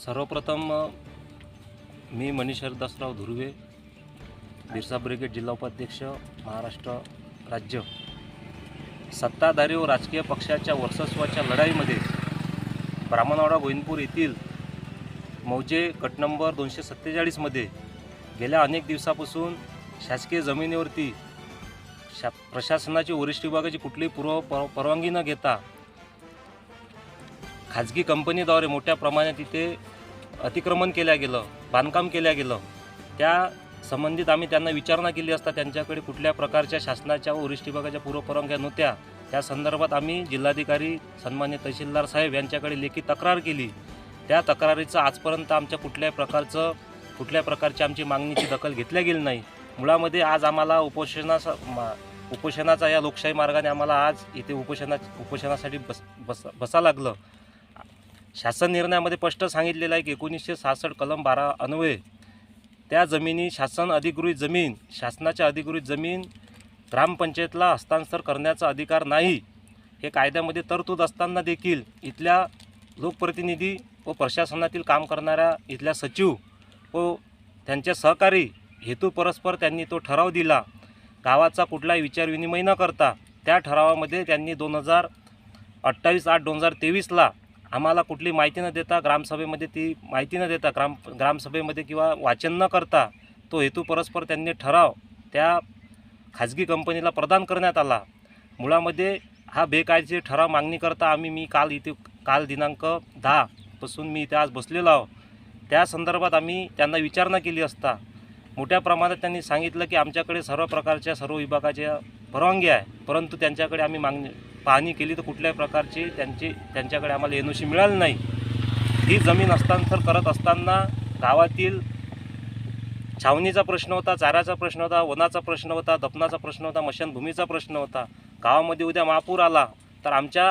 सर्वप्रथम मी मनीष हरदासराव धुर्वे बिरसा ब्रिगेड जिल्हा उपाध्यक्ष महाराष्ट्र राज्य. सत्ताधारी व राजकीय पक्षाच्या वर्चस्वाच्या लढाईमध्ये ब्राह्मणवाडा गोविंदपूर येथील मौजे कट नंबर दोनशे सत्तेचाळीसमध्ये गेल्या अनेक दिवसापासून शासकीय जमिनीवरती शा प्रशासनाची वरिष्ठ विभागाची कुठलीही पूर्व पर परवानगी न घेता खाजगी कंपनीद्वारे मोठ्या प्रमाणात तिथे अतिक्रमण केल्या गेलं बांधकाम केल्या गेलं त्या संबंधित आम्ही त्यांना विचारणा केली असता त्यांच्याकडे कुठल्या प्रकारच्या शासनाच्या व वरिष्ठ विभागाच्या पूर्वपरवानग्या नव्हत्या. त्या संदर्भात आम्ही जिल्हाधिकारी सन्मान्य तहसीलदार साहेब यांच्याकडे लेखी तक्रार केली. त्या तक्रारीचं आजपर्यंत आमच्या कुठल्याही प्रकारचं कुठल्या प्रकारची आमची मागणीची दखल घेतल्या गेली नाही. मुळामध्ये आज आम्हाला उपोषणाचा मा- उपोषणाचा या लोकशाही मार्गाने आम्हाला आज इथे उपोषणा उपोषणासाठी बस बस बसा लागलं. शासन निर्णयामध्ये स्पष्ट सांगितलेलं आहे की एकोणीसशे सहासष्ट कलम बारा अन्वये त्या जमिनी शासन अधिकृत जमीन शासनाच्या अधिकृत जमीन ग्रामपंचायतला हस्तांतर करण्याचा अधिकार नाही हे कायद्यामध्ये तरतूद असताना देखील इथल्या लोकप्रतिनिधी व प्रशासनातील काम करणाऱ्या इथल्या सचिव व त्यांचे सहकारी हेतू परस्पर त्यांनी तो ठराव दिला. गावाचा कुठलाही विचारविनिमय न करता त्या ठरावामध्ये त्यांनी दोन हजार अठ्ठावीस आठ दोन हजार तेवीसला आम्हाला कुठली माहिती न देता ग्रामसभेमध्ये ती माहिती न देता ग्राम ग्रामसभेमध्ये किंवा वाचन न करता तो हेतू परस्पर त्यांनी ठराव त्या खाजगी कंपनीला प्रदान करण्यात आला. मुळामध्ये हा बेकायदेशीर ठराव मागणी करता आम्ही मी काल इथे काल दिनांक दहापासून मी इथे आज बसलेलो आहो. त्या संदर्भात आम्ही त्यांना विचारणा केली असता. मोठ्या प्रमाणात त्यांनी सांगितलं की आमच्याकडे सर्व प्रकारच्या सर्व विभागाच्या परवानगी आहे परंतु त्यांच्याकडे आम्ही मागणी पाहणी केली तर कुठल्याही प्रकारची त्यांची त्यांच्याकडे आम्हाला एन ओ सी मिळाली नाही. ही जमीन हस्तांतर करत असताना गावातील छावणीचा प्रश्न होता चाऱ्याचा प्रश्न होता वनाचा प्रश्न होता दफनाचा प्रश्न होता मशानभूमीचा प्रश्न होता. गावामध्ये उद्या महापूर आला तर आमच्या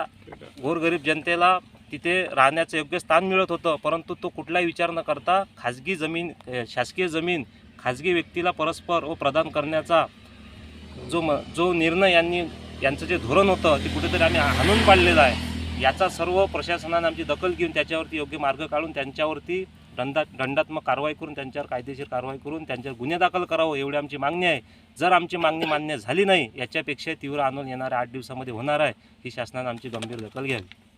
गोरगरीब जनतेला तिथे राहण्याचं योग्य स्थान मिळत होतं परंतु तो कुठलाही विचार न करता खाजगी जमीन शासकीय जमीन खाजगी व्यक्तीला परस्पर व प्रदान करण्याचा जो म जो निर्णय यांनी यांचं जे धोरण होतं ते कुठेतरी आम्ही हाणून पाडलेलं आहे. याचा सर्व प्रशासनानं आमची दखल घेऊन त्याच्यावरती योग्य मार्ग काढून त्यांच्यावरती दंडा दंडात्मक कारवाई करून त्यांच्यावर कायदेशीर कारवाई करून त्यांच्यावर गुन्हे दाखल करावं एवढी आमची मागणी आहे. जर आमची मागणी मान्य झाली नाही याच्यापेक्षा तीव्र आंदोलन येणाऱ्या आठ दिवसामध्ये होणार आहे ही शासनानं आमची गंभीर दखल घ्यावी.